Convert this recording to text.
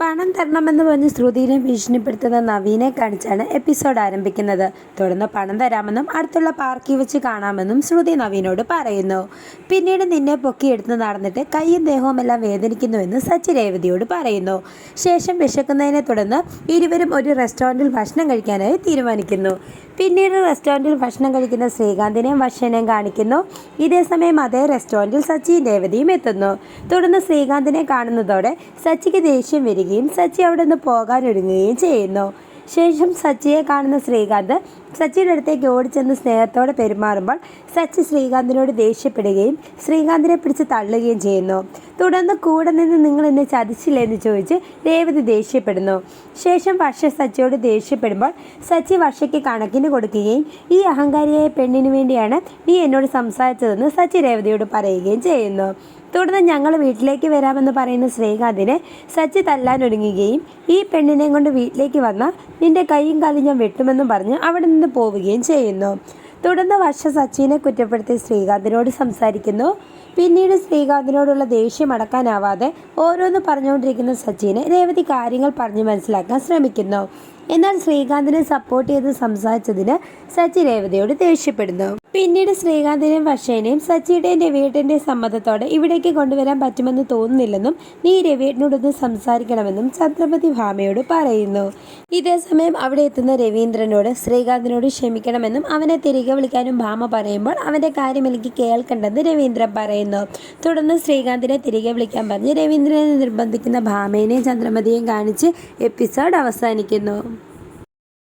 പണം തരണമെന്ന് പറഞ്ഞ് ശ്രുതിനെ ഭീഷണിപ്പെടുത്തുന്ന നവീനെ കാണിച്ചാണ് എപ്പിസോഡ് ആരംഭിക്കുന്നത്. തുടർന്ന് പണം തരാമെന്നും അടുത്തുള്ള പാർക്കിൽ വെച്ച് കാണാമെന്നും ശ്രുതി നവീനോട് പറയുന്നു. പിന്നീട് നിന്നെ പൊക്കിയെടുത്ത് നടന്നിട്ട് കൈയും ദേഹവും എല്ലാം വേദനിക്കുന്നുവെന്ന് സച്ചി രേവതിയോട് പറയുന്നു. ശേഷം വിശക്കുന്നതിനെ തുടർന്ന് ഇരുവരും ഒരു റെസ്റ്റോറന്റിൽ ഭക്ഷണം കഴിക്കാനായി തീരുമാനിക്കുന്നു. പിന്നീട് റെസ്റ്റോറന്റിൽ ഭക്ഷണം കഴിക്കുന്ന ശ്രീകാന്തിനെയും വർഷനെയും കാണിക്കുന്നു. ഇതേസമയം അതേ റെസ്റ്റോറന്റിൽ സച്ചി രേവതിയും എത്തുന്നു. തുടർന്ന് ശ്രീകാന്തിനെ കാണുന്നതോടെ സച്ചിക്ക് ദേഷ്യം വരികയും സച്ചി അവിടെ നിന്ന് പോകാനൊരുങ്ങുകയും ചെയ്യുന്നു. ശേഷം സച്ചിയെ കാണുന്ന ശ്രീകാന്ത് സച്ചിയുടെ അടുത്തേക്ക് ഓടിച്ചെന്ന് സ്നേഹത്തോടെ പെരുമാറുമ്പോൾ സച്ചി ശ്രീകാന്തിനോട് ദേഷ്യപ്പെടുകയും ശ്രീകാന്തിനെ പിടിച്ച് തള്ളുകയും ചെയ്യുന്നു. തുടർന്ന് കൂടെ നിന്ന് നിങ്ങൾ എന്നെ ചതിച്ചില്ലേ എന്ന് ചോദിച്ച് രേവതി ദേഷ്യപ്പെടുന്നു. ശേഷം വർഷ സച്ചിയോട് ദേഷ്യപ്പെടുമ്പോൾ സച്ചി വർഷയ്ക്ക് കണക്കിന് കൊടുക്കുകയും ഈ അഹങ്കാരിയായ പെണ്ണിന് വേണ്ടിയാണ് നീ എന്നോട് സംസാരിച്ചതെന്ന് സച്ചി രേവതിയോട് പറയുകയും ചെയ്യുന്നു. തുടർന്ന് ഞങ്ങൾ വീട്ടിലേക്ക് വരാമെന്ന് പറയുന്ന ശ്രീകാന്തിനെ സച്ചി തല്ലാനൊരുങ്ങുകയും ഈ പെണ്ണിനെ കൊണ്ട് വീട്ടിലേക്ക് വന്നാൽ നിന്റെ കൈയും കാലും ഞാൻ വെട്ടുമെന്നും പറഞ്ഞ് അവിടെ നിന്ന് പോവുകയും ചെയ്യുന്നു. തുടർന്ന് വർഷ സച്ചിനെ കുറ്റപ്പെടുത്തി ശ്രീകാന്തിനോട് സംസാരിക്കുന്നു. പിന്നീട് ശ്രീകാന്തിനോടുള്ള ദേഷ്യം അടക്കാനാവാതെ ഓരോന്ന് പറഞ്ഞുകൊണ്ടിരിക്കുന്ന സച്ചിനെ രേവതി കാര്യങ്ങൾ പറഞ്ഞു മനസ്സിലാക്കാൻ ശ്രമിക്കുന്നു. എന്നാൽ ശ്രീകാന്തിനെ സപ്പോർട്ട് ചെയ്ത് സംസാരിച്ചതിന് സച്ചി രേവതിയോട് ദേഷ്യപ്പെടുന്നു. പിന്നീട് ശ്രീകാന്തിനെയും വർഷേനെയും സച്ചിയുടെയും രവിയേട്ടന്റെയും സമ്മതത്തോടെ ഇവിടേക്ക് കൊണ്ടുവരാൻ പറ്റുമെന്ന് തോന്നുന്നില്ലെന്നും നീ രവിയേട്ടനോടൊന്ന് സംസാരിക്കണമെന്നും ഛത്രപതി ഭാമയോട് പറയുന്നു. ഇതേസമയം അവിടെ എത്തുന്ന രവീന്ദ്രനോട് ശ്രീകാന്തിനോട് ക്ഷമിക്കണമെന്നും അവനെ തിരികെ വിളിക്കാനും ഭാമ പറയുമ്പോൾ അവന്റെ കാര്യം എനിക്ക് കേൾക്കണ്ടെന്ന് രവീന്ദ്രൻ പറയുന്നു. തുടർന്ന് ശ്രീകാന്തിനെ തിരികെ വിളിക്കാൻ പറഞ്ഞ് രവീന്ദ്രനെ നിർബന്ധിക്കുന്ന ഭാമേനെയും ചന്ദ്രമതിയെയും കാണിച്ച് എപ്പിസോഡ് അവസാനിക്കുന്നു.